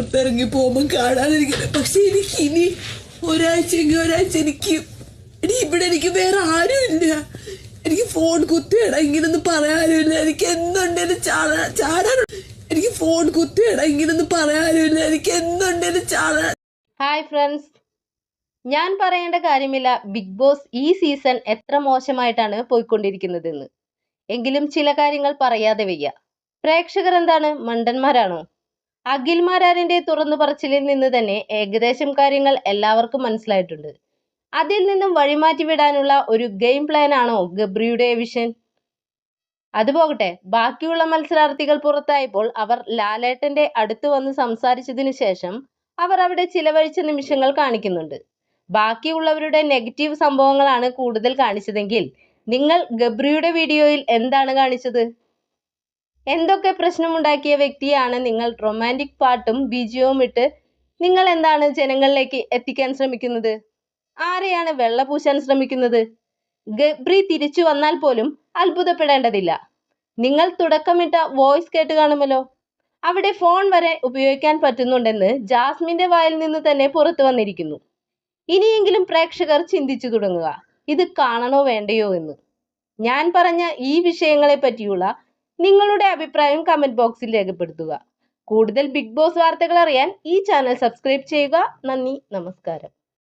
പുറത്തിറങ്ങി പോകുമ്പോൾ കാണാതിരിക്കുന്നത് പക്ഷെ എനിക്ക് ഇനി ഒരാഴ്ചയെങ്കിൽ ഒരാഴ്ച എനിക്ക് ഇനി ഇവിടെ എനിക്ക് വേറെ ആരും ഇല്ല. എനിക്ക് ഫോൺ കുത്തിയിട ഇങ്ങനൊന്നും പറയാനുമില്ല എനിക്ക് എന്തുണ്ടേലും ചാടാ ചാടാനുണ്ട് എനിക്ക് ഫോൺ കുത്തിയിട ഇങ്ങനൊന്നും പറയാനുമില്ല എനിക്ക് എന്തുണ്ടേലും ചാടാ? ഹായ് ഫ്രണ്ട്സ് ഞാൻ പറയേണ്ട കാര്യമില്ല. ബിഗ് ബോസ് ഈ സീസൺ എത്ര മോശമായിട്ടാണ് പോയിക്കൊണ്ടിരിക്കുന്നതെന്ന്. എങ്കിലും ചില കാര്യങ്ങൾ പറയാതെ വയ്യ. പ്രേക്ഷകർ എന്താണ്? മണ്ടന്മാരാണോ? അഖിൽമാരാരിന്റെ തുറന്നു പറച്ചിലിൽ നിന്ന് തന്നെ ഏകദേശം കാര്യങ്ങൾ എല്ലാവർക്കും മനസ്സിലായിട്ടുണ്ട്. അതിൽ നിന്നും വഴിമാറ്റി വിടാനുള്ള ഒരു ഗെയിം പ്ലാൻ ആണോ ഗബ്രിയുടെ വിഷൻ അതുപോകട്ടെ ബാക്കിയുള്ള മത്സരാർത്ഥികൾ പുറത്തായപ്പോൾ അവർ ലാലേട്ടന്റെ അടുത്ത് വന്ന് സംസാരിച്ചതിനു ശേഷം അവർ അവിടെ ചിലവഴിച്ച നിമിഷങ്ങൾ കാണിക്കുന്നുണ്ട്. ബാക്കിയുള്ളവരുടെ നെഗറ്റീവ് സംഭവങ്ങളാണ് കൂടുതൽ കാണിച്ചതെങ്കിൽ നിങ്ങൾ ഗബ്രിയുടെ വീഡിയോയിൽ എന്താണ് കാണിച്ചത്? എന്തൊക്കെ പ്രശ്നമുണ്ടാക്കിയ വ്യക്തിയാണ് നിങ്ങൾ? റൊമാന്റിക് പാട്ടും ബീജിയവും ഇട്ട് നിങ്ങൾ എന്താണ് ജനങ്ങളിലേക്ക് എത്തിക്കാൻ ശ്രമിക്കുന്നത്? ആരെയാണ് വെള്ള പൂശാൻ ശ്രമിക്കുന്നത്? ഗബ്രി തിരിച്ചു വന്നാൽ പോലും അത്ഭുതപ്പെടേണ്ടതില്ല. നിങ്ങൾ തുടക്കമിട്ട വോയിസ് കേട്ട് കാണുമല്ലോ. അവിടെ ഫോൺ വരെ ഉപയോഗിക്കാൻ പറ്റുന്നുണ്ടെന്ന് ജാസ്മിന്റെ വായിൽ നിന്ന് തന്നെ പുറത്തു വന്നിരിക്കുന്നു. ഇനിയെങ്കിലും പ്രേക്ഷകർ ചിന്തിച്ചു തുടങ്ങുക. ഇത് കാണണോ വേണ്ടയോ എന്ന്. ഞാൻ പറഞ്ഞ ഈ വിഷയങ്ങളെ പറ്റിയുള്ള നിങ്ങളുടെ അഭിപ്രായം കമന്റ് ബോക്സിൽ രേഖപ്പെടുത്തുക. കൂടുതൽ ബിഗ് ബോസ് വാർത്തകൾ അറിയാൻ ഈ ചാനൽ സബ്സ്ക്രൈബ് ചെയ്യുക. നന്ദി നമസ്കാരം.